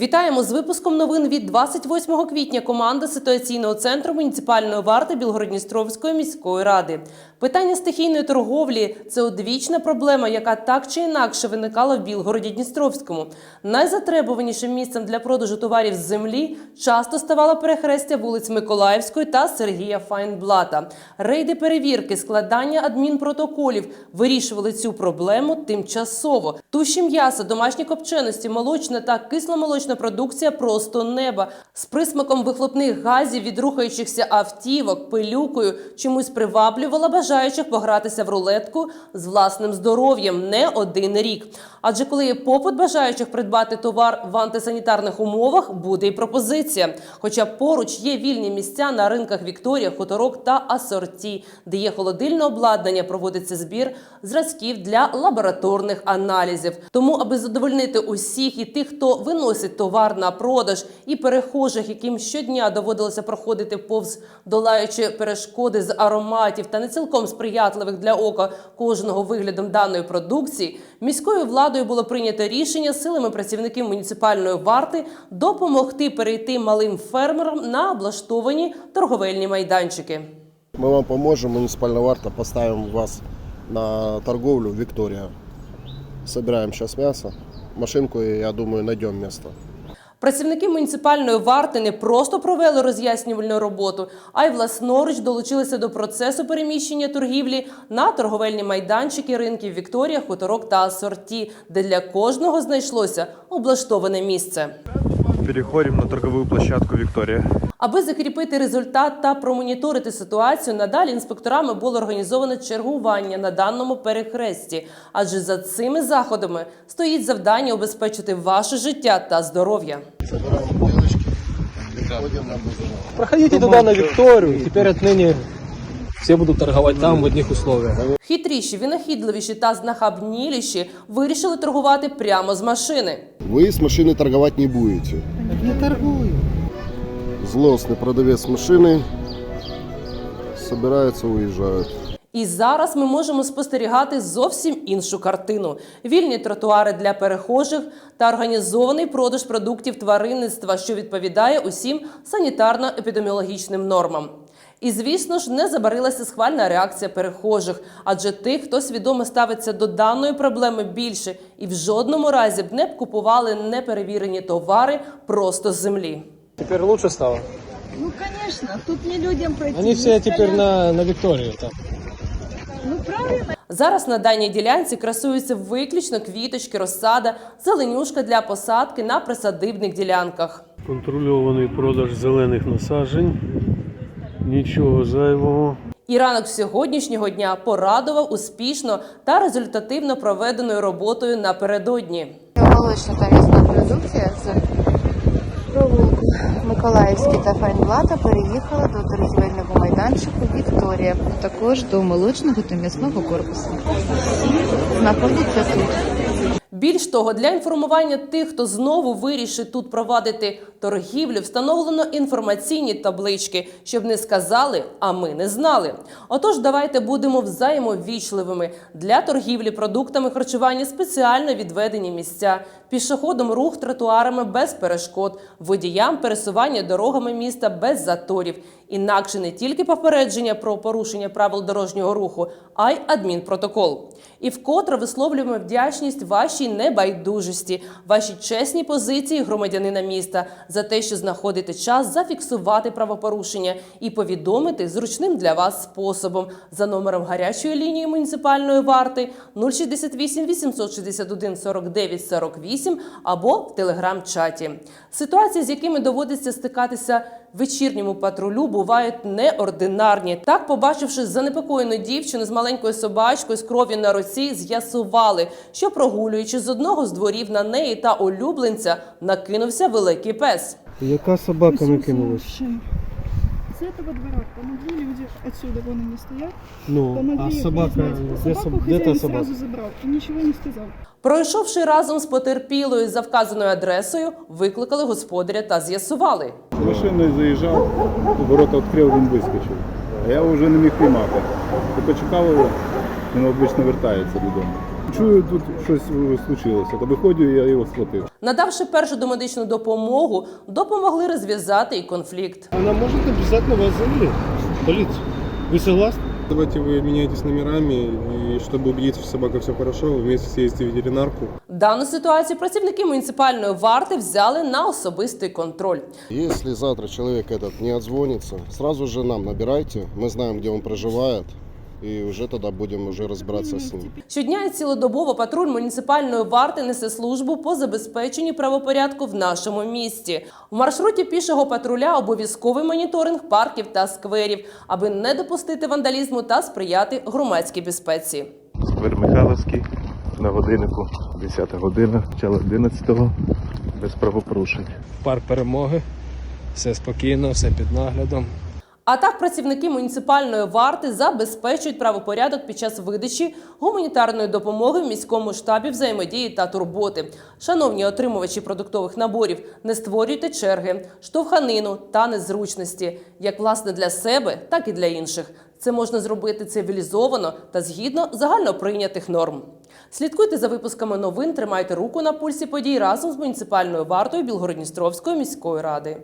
Вітаємо з випуском новин від 28 квітня. Команда ситуаційного центру муніципальної варти Білгородністровської міської ради. Питання стихійної торговлі це одвічна проблема, яка так чи інакше виникала в Білгороді Дністровському. Найзатребуванішим місцем для продажу товарів з землі часто ставало перехрестя вулиць Миколаївської та Сергія Файнблата. Рейди перевірки, складання адмінпротоколів вирішували цю проблему тимчасово. Туші м'яса, домашні копченості, молочна та кисломолочна продукція просто неба з присмаком вихлопних газів від рухаючихся автівок, пилюкою чомусь приваблювала бажаючих погратися в рулетку з власним здоров'ям не один рік. Адже коли є попит бажаючих придбати товар в антисанітарних умовах, буде і пропозиція. Хоча поруч є вільні місця на ринках Вікторія, Хуторок та Асорті, де є холодильне обладнання, проводиться збір зразків для лабораторних аналізів. Тому, аби задовольнити усіх і тих, хто виносить товар на продаж, і перехожих, яким щодня доводилося проходити повз долаючи перешкоди з ароматів та не цілком сприятливих для ока кожного виглядом даної продукції, міською владою було прийнято рішення силами працівників муніципальної варти допомогти перейти малим фермерам на облаштовані торговельні майданчики. Мы вам поможем, муниципальная варта, поставим вас на торговлю Виктория. Собираем сейчас мясо, машинку, я думаю, найдем место. Працівники муніципальної варти не просто провели роз'яснювальну роботу, а й власноруч долучилися до процесу переміщення торгівлі на торговельні майданчики ринків Вікторія, Хуторок та Асорті, де для кожного знайшлося облаштоване місце. Переходимо на торгову площадку Виктория. Аби закріпити результат та промоніторити ситуацію, надалі інспекторами було організовано чергування на даному перехресті. Адже за цими заходами стоїть завдання обезпечити ваше життя та здоров'я. Проходите туда на Викторию, теперь отныне все будут торговать там в одних условиях. Хитріші, винахідливіші та знахабніліші вирішили торгувати прямо з машини. Вы с машины торговать не будете. Не торгую. Злостный продавец машины собирается, уезжает. І зараз ми можемо спостерігати зовсім іншу картину: вільні тротуари для перехожих та організований продаж продуктів тваринництва, що відповідає усім санітарно-епідеміологічним нормам. І звісно ж не забарилася схвальна реакція перехожих, адже тих, хто свідомо ставиться до даної проблеми більше і в жодному разі б не б купували неперевірені товари просто з землі. Теперь лучше стало. Ну, конечно, тут не людям пройти. Они все теперь на, на Викторию там. Ну, правильно. Зараз на даній ділянці красуються виключно квіточки, розсада, зеленюшка для посадки на присадибних ділянках. контрольований продаж зелених насаджень. Нічого зайвого. І ранок сьогоднішнього дня порадував успішно та результативно проведеною роботою напередодні. Молочна та м'ясна продукція з провулку Миколаївський та Файнблата переїхала до торгівельного майданчику Вікторія, також до молочного та м'ясного корпусу. Знаходиться тут. Більш того, для інформування тих, хто знову вирішить тут провадити торгівлю, встановлено інформаційні таблички, щоб не сказали, а ми не знали. Отож, давайте будемо взаємовічливими для торгівлі продуктами харчування спеціально відведені місця, пішоходом рух тротуарами без перешкод, водіям пересування дорогами міста без заторів. Інакше не тільки попередження про порушення правил дорожнього руху, а й адмінпротокол. І вкотре висловлюємо вдячність вашій небайдужості, вашій чесній позиції громадянина міста за те, що знаходите час зафіксувати правопорушення і повідомити зручним для вас способом за номером гарячої лінії муніципальної варти 068 861 49 48 або в телеграм-чаті. Ситуації, з якими доводиться стикатися вечірньому патрулю бувають неординарні. Так, побачивши занепокоєну дівчину з маленькою собачкою з кров'ю на руці, з'ясували, що прогулюючи з одного з дворів на неї та улюбленця, накинувся великий пес. Яка собака накинулась? С этого двора помогли люди отсюда, вон они стоят. Ну, Помогли а собака, признать. де, Собаку соб- де та хозяин собака? сразу забрал и ничего не сказал. Пройшовши разом з потерпілою за вказаною адресою, викликали господаря та з'ясували. Машиною заїжджав, ворота відкрив, він вискочив. А я його вже не міг піймати. І почекав його, він обично вертається додому. Чую, тут щось е, случилося. Та виходжу, я його схватив. Надавши першу домедичну допомогу, допомогли розв'язати і конфлікт. Она может на вас заявить поліцію. Ви согласні? согласны? Давайте ви міняєтесь номерами, і щоб убедитися, що собака все хорошо, ви вместе съездите в ветеринарку. Дану ситуацію працівники муніципальної варти взяли на особистий контроль. Если завтра человек этот не отзвонится, сразу же нам набирайте. Мы знаем, где он проживает. И уже тогда будем уже разбираться с ним. Щодня і цілодобово патруль муніципальної варти несе службу по забезпеченню правопорядку в нашому місті. В маршруті пішого патруля обов'язковий моніторинг парків та скверів, аби не допустити вандалізму та сприяти громадській безпеці. Сквер Михайловський на годиннику 10 година, почало 11-го, без правопорушень. Парк перемоги. Все спокійно, все під наглядом. А так працівники муніципальної варти забезпечують правопорядок під час видачі гуманітарної допомоги в міському штабі взаємодії та турботи. Шановні отримувачі продуктових наборів, не створюйте черги, штовханину та незручності, як власне для себе, так і для інших. Це можна зробити цивілізовано та згідно загальноприйнятих норм. Слідкуйте за випусками новин, тримайте руку на пульсі подій разом з муніципальною вартою Білгородністровської міської ради.